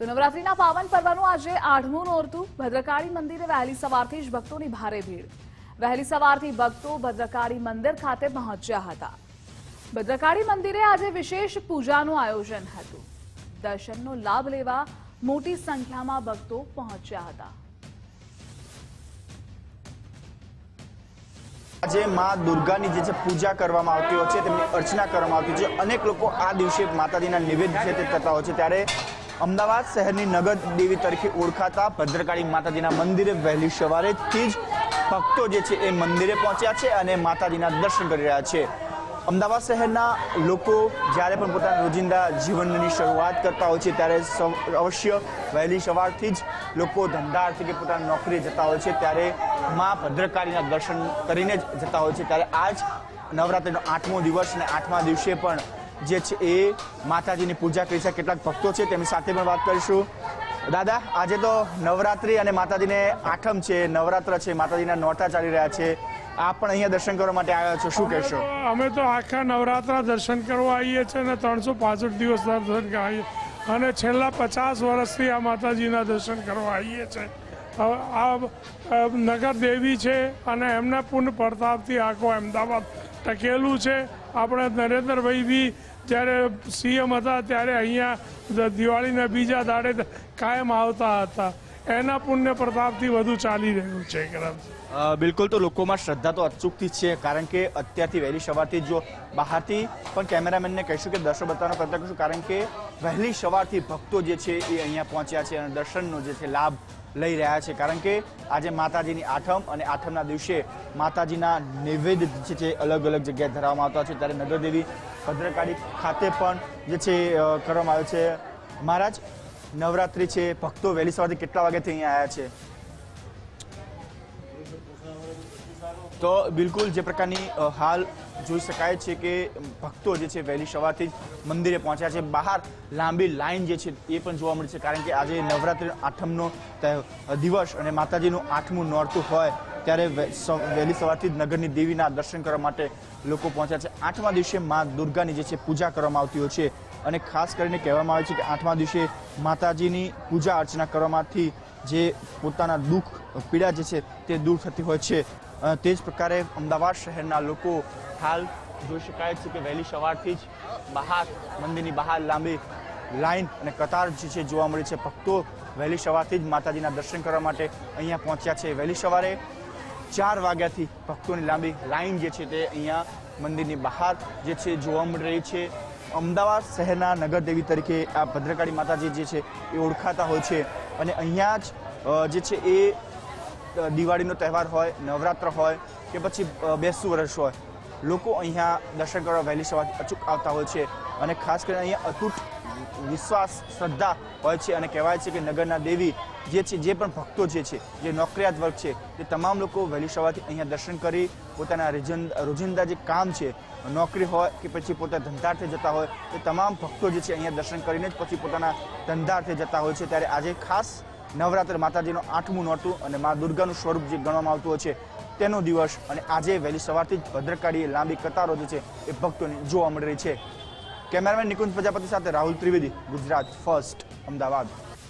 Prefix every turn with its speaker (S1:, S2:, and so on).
S1: તો નવરાત્રીના પાવન પર્વનું આજે આઠમું નોરતું. ભદ્રકાળી મંદિરે વહેલી સવારથી જ ભક્તોની ભારે ભીડ. વહેલી સવારથી ભક્તો ભદ્રકાળી મંદિર ખાતે પહોંચ્યા હતા. ભદ્રકાળી મંદિરે આજે વિશેષ પૂજાનું આયોજન હતું. દર્શનનો લાભ લેવા મોટી સંખ્યામાં ભક્તો પહોંચ્યા હતા.
S2: આજે માં દુર્ગાની જે છે પૂજા કરવામાં આવતી હોય છે, તેમની અર્ચના કરવામાં આવતી છે. અનેક લોકો આ દિવસે માતાજીના નિવેદ છે તે કરતા હોય છે. ત્યારે અમદાવાદ શહેરની નગર દેવી તરીકે ઓળખાતા ભદ્રકાળી માતાજીના મંદિરે વહેલી સવારેથી જ ભક્તો જે છે એ મંદિરે પહોંચ્યા છે અને માતાજીના દર્શન કરી રહ્યા છે. અમદાવાદ શહેરના લોકો જ્યારે પણ પોતાના રોજિંદા જીવનની શરૂઆત કરતા હોય છે, ત્યારે અવશ્ય વહેલી સવારથી જ લોકો ધંધાર્થે કે પોતાની નોકરીએ જતા હોય છે, ત્યારે માં ભદ્રકાળીના દર્શન કરીને જ જતા હોય છે. ત્યારે આજ નવરાત્રિનો આઠમો દિવસ અને આઠમા દિવસે પણ જે છે એ માતાજીની પૂજા કરી છે કેટલાક ભક્તો છે તેમની સાથે પણ વાત કરીશું. દાદા આજે તો નવરાત્રિ અને માતાજીને આઠમ છે નવરાત્ર છે માતાજીના નોરતા ચાલી રહ્યા છે. આપ પણ અહીંયા દર્શન કરવા માટે આવ્યા છો શું કહેશો?
S3: અમે તો આખા નવરાત્રા દર્શન કરવા આવીએ છીએ અને ત્રણસો પાસઠ દિવસ દર્શન આવીએ અને છેલ્લા પચાસ વર્ષથી આ માતાજીના દર્શન કરવા આવીએ છીએ. આ નગર દેવી છે અને એમના પૂર્ણ પ્રતાપથી આખો અમદાવાદ ટકેલું છે. આપણે નરેન્દ્રભાઈ બી જ્યારે સીએમ હતા ત્યારે અહીંયા દિવાળીના બીજા દાડે કાયમ આવતા હતા. એના પુણ્ય પ્રતાપથી વધુ ચાલી રહ્યું છે
S2: બિલકુલ તો લોકોમાં શ્રદ્ધા તો અચૂકથી છે, કારણ કે અત્યારથી વહેલી સવારથી જો બહારથી પણ કેમેરામેનને કહીશું કે દર્શન બતાવવાનો પ્રયત્ન કરીશું, કારણ કે વહેલી સવારથી ભક્તો જે છે એ અહીંયા પહોંચ્યા છે અને દર્શનનો જે છે લાભ લઈ રહ્યા છે. કારણ કે આજે માતાજીની આઠમ અને આઠમના દિવસે માતાજીના નૈવેદ્ય જે છે અલગ અલગ જગ્યાએ ધરાવવામાં આવતા છે. ત્યારે નગરદેવી ભદ્રકાળી ખાતે પણ જે છે કરવામાં આવે છે. મહારાજ નવરાત્રિ છે, ભક્તો વહેલી સવારથી કેટલા વાગ્યાથી અહીંયા આવ્યા છે? તો બિલકુલ જે પ્રકારની હાલ જોઈ શકાય છે કે ભક્તો જે છે વહેલી સવારથી જ મંદિરે પહોંચ્યા છે. બહાર લાંબી લાઈન જે છે એ પણ જોવા મળે છે, કારણ કે આજે નવરાત્રિ આઠમનો દિવસ અને માતાજીનું આઠમું નોરતું હોય. ત્યારે વહેલી સવારથી જ નગરની દેવીના દર્શન કરવા માટે લોકો પહોંચ્યા છે. આઠમા દિવસે મા દુર્ગાની જે છે પૂજા કરવામાં આવતી હોય છે અને ખાસ કરીને કહેવામાં આવે છે કે આઠમા દિવસે માતાજીની પૂજા અર્ચના કરવામાંથી જે પોતાના દુઃખ, પીડા જે છે તે દૂર થતી હોય છે. તે જ પ્રકારે અમદાવાદ શહેરના લોકો હાલ જોઈ શકાય છે કે વહેલી સવારથી જ બહાર, મંદિરની બહાર લાંબી લાઈન અને કતાર જે છે જોવા મળી છે. ભક્તો વહેલી સવારથી જ માતાજીના દર્શન કરવા માટે અહીંયા પહોંચ્યા છે. વહેલી સવારે ચાર વાગ્યાથી ભક્તોની લાંબી લાઈન જે છે તે અહીંયા મંદિરની બહાર જે છે જોવા મળી રહી છે. અમદાવાદ શહેરના નગરદેવી તરીકે આ ભદ્રકાળી માતાજી જે છે એ ઓળખાતા હોય છે. અને અહીંયા જ જે છે એ દિવાળીનો તહેવાર હોય, નવરાત્ર હોય કે પછી બેસતું વર્ષ હોય, લોકો અહીંયા દર્શન કરવા વહેલી સવાર અચૂક આવતા હોય છે. અને ખાસ કરીને અહીંયા અતૂટ વિશ્વાસ, શ્રદ્ધા હોય છે અને કહેવાય છે કે નગરના દેવી જે છે, જે પણ ભક્તો જે છે, જે નોકરિયાત વર્ગ છે તે તમામ લોકો વહેલી સવારથી અહીંયા દર્શન કરી પોતાના રોજિંદ- જે કામ છે, નોકરી હોય કે પછી પોતા ધંધાર્થે જતા હોય તે તમામ ભક્તો જે છે અહીંયા દર્શન કરીને જ પછી પોતાના ધંધાર્થે જતા હોય છે. ત્યારે આજે ખાસ નવરાત્ર માતાજીનું આઠમું નોરતું અને મા દુર્ગાનું સ્વરૂપ જે ગણવામાં આવતું હોય છે, તેનો દિવસ અને આજે વહેલી સવારથી જ ભદ્રકાળીએ લાંબી કતારો જે છે, એ ભક્તોની જોવા મળી રહી છે. કેમેરામેન નિકુંજ પ્રજાપતિ સાથે રાહુલ ત્રિવેદી ગુજરાત ફર્સ્ટ અમદાવાદ.